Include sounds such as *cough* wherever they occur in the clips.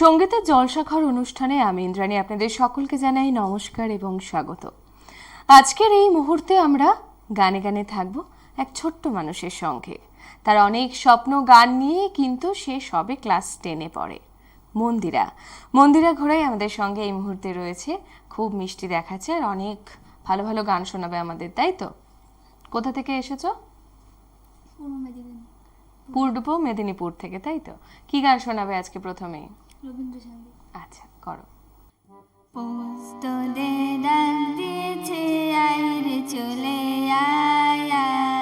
সঙ্গীতের জলসাঘর অনুষ্ঠানে আমি ইন্দ্রাণী আপনাদের সকলকে জানাই নমস্কার এবং স্বাগত। আজকের এই মুহূর্তে আমরা গানে গানে থাকব এক ছোট্ট মানুষের সঙ্গে। তার অনেক স্বপ্ন গান নিয়ে কিন্তু সে সবে ক্লাস টেনে পড়ে। মন্দিরা। মন্দিরা ঘোড়াই আমাদের সঙ্গে এই মুহূর্তে রয়েছে। খুব মিষ্টি দেখাচ্ছে আর অনেক ভালো ভালো গান শোনাবে আমাদের তাই তো? কোথা থেকে এসেছ? পূর্ব মেদিনীপুর। থেকে তাই তো? কি গান শোনাবে আজকে প্রথমেই রবীন্দ্রসঙ্গীত আচ্ছা করো। পোস্ত দে ডাক দিয়েছে আইরে চলে আয়।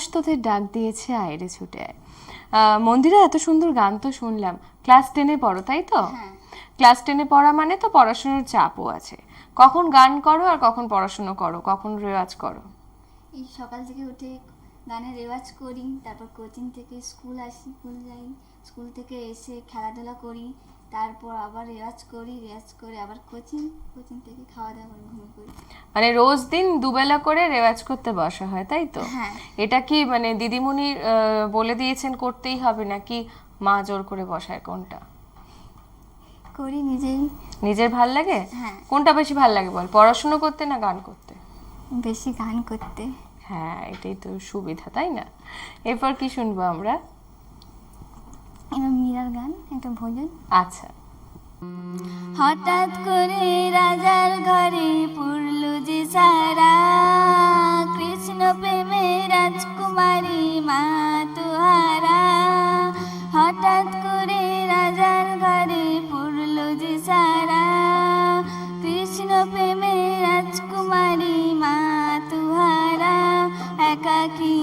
পৌষ তোদের ডাক দিয়েছে আয়রে ছুটে। আয় মন্দিরে এত সুন্দর গান তো শুনলাম। ক্লাস টেনে পড়ো তাই তো? হ্যাঁ। ক্লাস টেনে পড়া মানে তো পড়াশোনার চাপও আছে। কখন গান করো আর কখন পড়াশোনা করো কখন রেওয়াজ করো? এই সকাল থেকে উঠে গানের রেওয়াজ করি তারপর কোচিং থেকে স্কুল আসি স্কুল যাই স্কুল থেকে এসে খেলাধুলা করি তারপর আবার রেওয়াজ করি রেওয়াজ করে আবার কোচিং কোচিং থেকে খাওয়া দাওয়া করে ঘুমিয়ে পড়ি। মানে রোজ দিন দুবেলা করে রেওয়াজ করতে বসা হয় তাই তো? হ্যাঁ। এটা কি মানে দিদিমণি বলে দিয়েছেন করতেই হবে নাকি মা জোর করে বসায় কোনটা? করি নিজেই। নিজের ভালো লাগে? হ্যাঁ। কোনটা বেশি ভালো লাগে বল? পড়াশুনো করতে না গান করতে? বেশি গান করতে। হ্যাঁ এটাই তো সুবিধা তাই না? এরপর কি শুনব আমরা? এবার মীরার গান একটা ভোজন। আচ্ছা। হঠাৎ করে রাজার ঘরে পড়ল যে সারা। কৃষ্ণ প্রেমে রাজকুমারী মা তুহারা। হঠাৎ করে রাজার ঘরে পড়ল যে সারা। কৃষ্ণ প্রেমে রাজকুমারী মা তুহারা। একাকিনে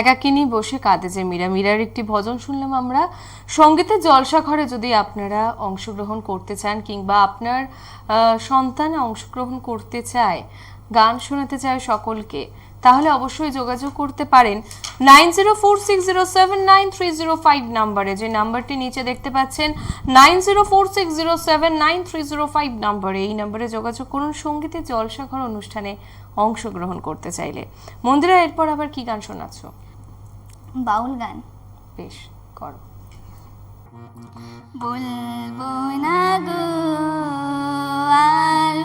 একাকিনী বসে কাঁদে যে মীরা। মীরার একটি ভজন শুনলাম আমরা। সঙ্গীতের জলসা ঘরে যদি আপনারা অংশগ্রহণ করতে চান কিংবা আপনার সন্তান অংশগ্রহণ করতে চায়, গান শোনাতে চায় সকলকে তাহলে অবশ্যই যোগাযোগ করতে পারেন nine zero four six zero seven nine three zero five নাম্বারে। যে নাম্বারটি নিচে দেখতে পাচ্ছেন nine zero four six zero seven nine three zero five নাম্বারে। এই নাম্বারে যোগাযোগ করুন সঙ্গীতের জলসাঘর অনুষ্ঠানে অংশগ্রহণ করতে চাইলে। মন্দিরা এরপর আবার কি গান শোনাচ্ছ? বাউল গান। বেশ করো। বলব না গো আর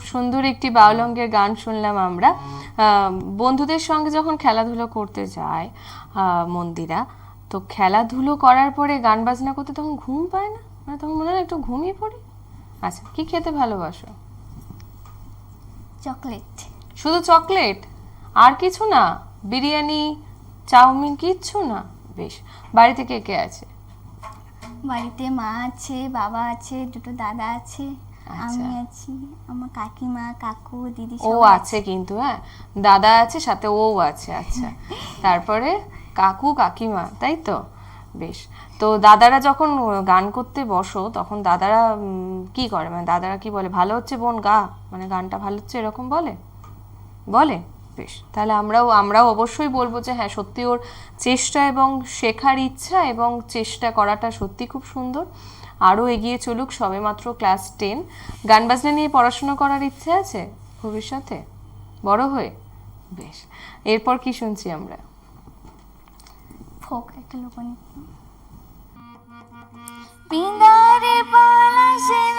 খুব সুন্দর একটি বাউলঙ্গের গান শুনলাম আমরা। বন্ধুদের সঙ্গে যখন খেলাধুলো করতে যায় মন্দিরা তো খেলাধুলো করার পরে গান বাজনা করতে তখন ঘুম পায় না? মানে তখন মনে হয় একটু ঘুমিয়ে পড়ি? আচ্ছা কি খেতে ভালোবাসো? চকলেট। শুধু চকলেট? আর কিছু না? বিরিয়ানি চাউমিন কিচ্ছু না? বেশ বাড়িতে কে কে আছে? বাড়িতে মা আছে বাবা আছে দুটো দাদা আছে। আমি আচ্ছা। আছি আমার কাকিমা কাকু দিদি ও আছে কিন্তু হ্যাঁ? দাদা আছে সাথে ও আছে আচ্ছা। *laughs* তারপরে কাকু কাকিমা তাই তো? বেশ। তো দাদারা যখন গান করতে বসো তখন দাদারা কি করে? মানে দাদারা কি বলে ভালো হচ্ছে বোন গা? মানে গানটা ভালো হচ্ছে এরকম বলে? বলে? বেশ। তাহলে আমরাও আমরাও অবশ্যই বলব যে হ্যাঁ সত্যি ওর চেষ্টা এবং শেখার ইচ্ছা এবং চেষ্টা করাটা সত্যি খুব সুন্দর। আরও এগিয়ে চলুক সবে মাত্র ক্লাস টেন। গান বাজনা নিয়ে পড়াশোনা করার ইচ্ছে আছে ভবিষ্যতে? বড় হয়ে? বেশ। এরপর কি শুনছি আমরা? একটা পিঁদারে পলাশের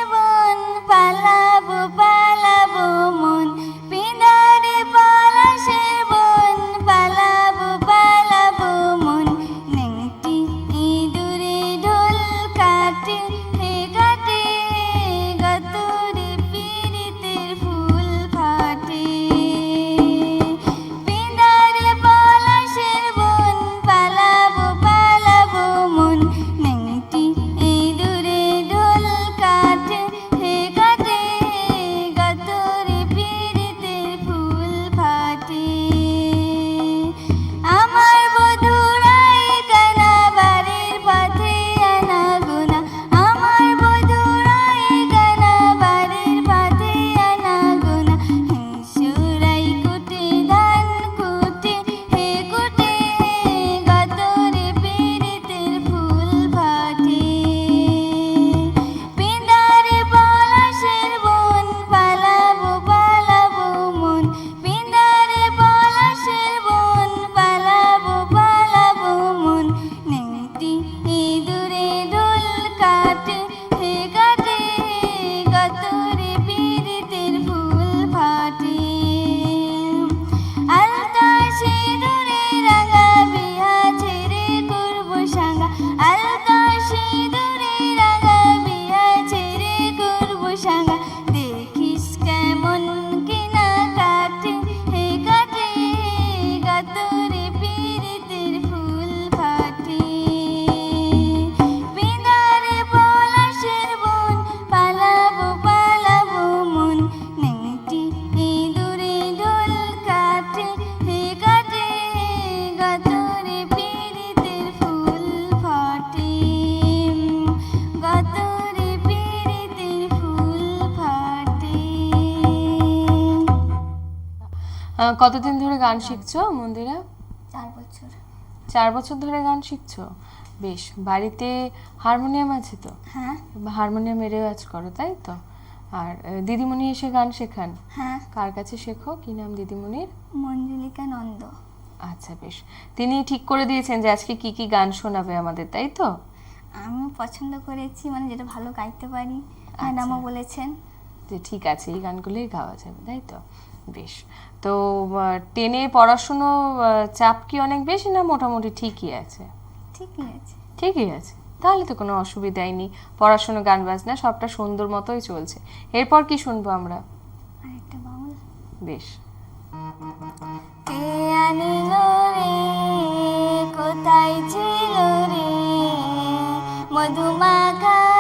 কতদিন ধরে গান শিখছো মন্দিরা? চার বছর। চার বছর ধরে গান শিখছো? বেশ বাড়িতে হারমোনিয়াম আছে তো? হ্যাঁ। হারমোনিয়াম হারমোনিয়ামে রেওয়াজ করো তাই তো? আর দিদিমণি এসে গান শেখান? হ্যাঁ। কার কাছে শেখো? কি নাম দিদিমণির? মঞ্জুলিকা নন্দ। আচ্ছা বেশ। তিনি ঠিক করে দিয়েছেন যে আজকে কি কি গান শোনাবে আমাদের তাই তো? আমি পছন্দ করেছি মানে যেটা ভালো গাইতে পারি। ম্যাডামও বলেছেন। যে ঠিক আছে এই গানগুলোই গাওয়া যাবে তাই তো? বেশ। তো টেনে পড়াশুনো চাপ কি অনেক বেশি না মোটামুটি ঠিকই আছে? ঠিকই আছে। ঠিকই আছে। তাহলে তো কোনো অসুবিধাই নেই। পড়াশুনো গান বাজনা সবটা সুন্দর মতোই চলছে। এরপর কি শুনব আমরা? বাউল বেশ। কে আনিলো রে? কোথায় ছিল রে? মধুমাখা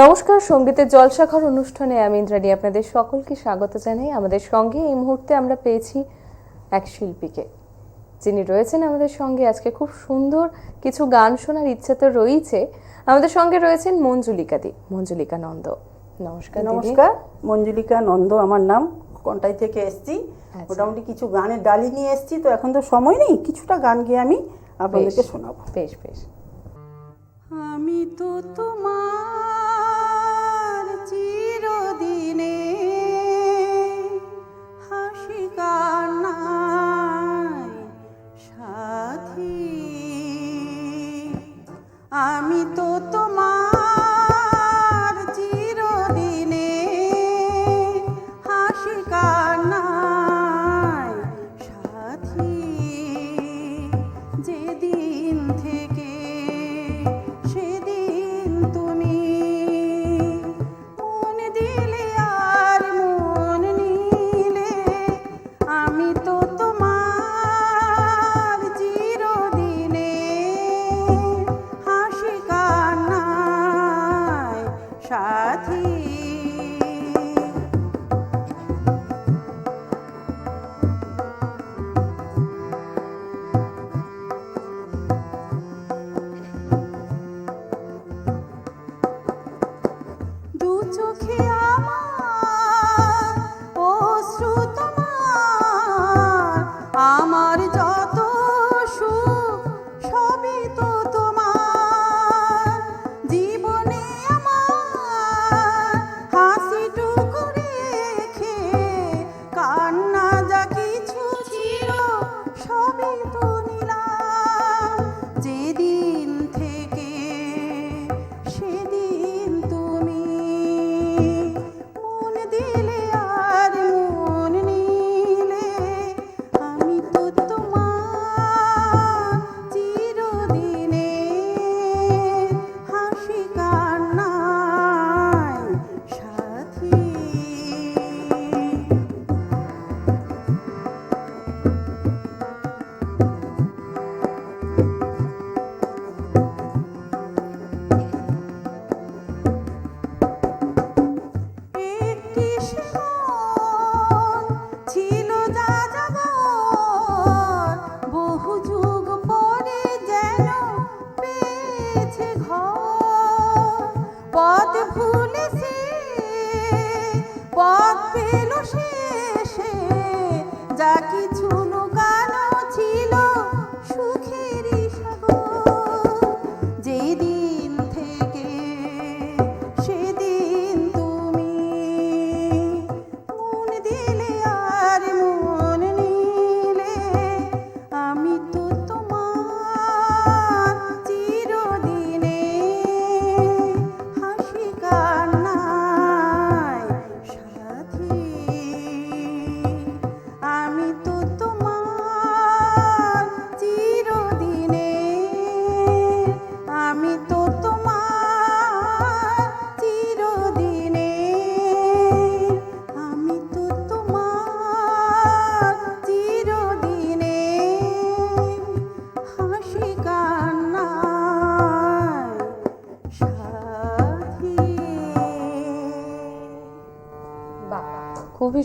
নমস্কার সঙ্গীতের জলসাঘর অনুষ্ঠানে আমি ইন্দ্রাণী আপনাদের সকলকে স্বাগত জানাই। আমাদের সঙ্গে এই মুহূর্তে আমরা পেয়েছি এক শিল্পীকে। যিনি রয়েছেন আমাদের সঙ্গে আজকে খুব সুন্দর কিছু গান শোনার ইচ্ছে তো রয়েছে আমাদের সঙ্গে রয়েছেন মঞ্জুলিকা দি মঞ্জুলিকা নন্দ। নমস্কার নমস্কার মঞ্জুলিকা নন্দ আমার নাম কন্টাই থেকে এসছি? আচ্ছা। মোটামুটি কিছু গানের ডালি নিয়ে এসছি তো এখন তো সময় নেই কিছুটা গান গিয়ে আমি আপনাদেরকে শোনাবো। বেশ বেশ। আমি তো তোমার আমি তো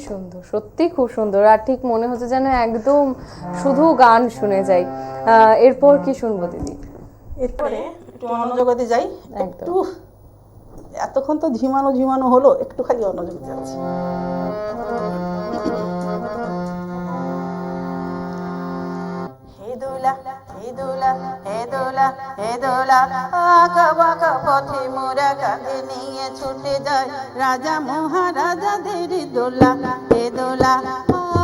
সুন্দর সত্যি খুব সুন্দর। আর ঠিক মনে হচ্ছে যেন একদম শুধু গান শুনে যাই। আহ, এরপর কি শুনব দিদি? এরপরে একটু অন্যজগতে যাই। একটু এতক্ষণ তো ঝিমানো ঝিমানো হলো একটু খালি অন্যজগতে যাচ্ছি। দোলা, হে দোলা, হে পথে মোরা কাঁধে নিয়ে ছুটে যায় রাজা মহারাজাদের দোলা, হে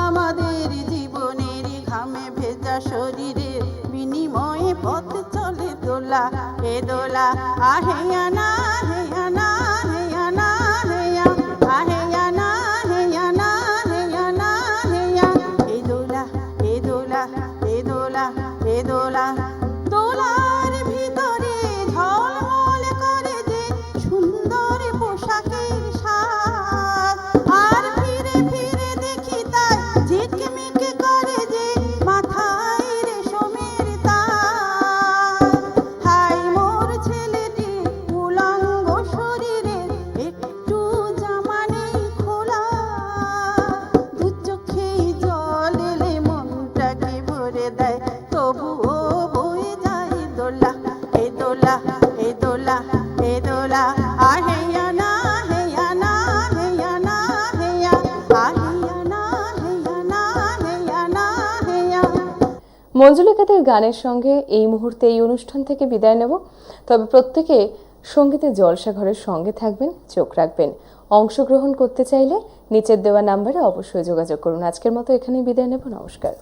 আমাদের জীবনের ঘামে ভেজা শরীরের বিনিময়ে পথ চলে দোলা, হে দোলা। মঞ্জুলিকাদের গানের সঙ্গে এই মুহূর্তে এই অনুষ্ঠান থেকে বিদায় নেব। তবে প্রত্যেকে সঙ্গীতের জলসা ঘরের সঙ্গে থাকবেন, চোখ রাখবেন। অংশগ্রহণ করতে চাইলে নিচের দেওয়া নাম্বারে অবশ্যই যোগাযোগ করুন। আজকের মতো এখানেই বিদায় নেব। নমস্কার।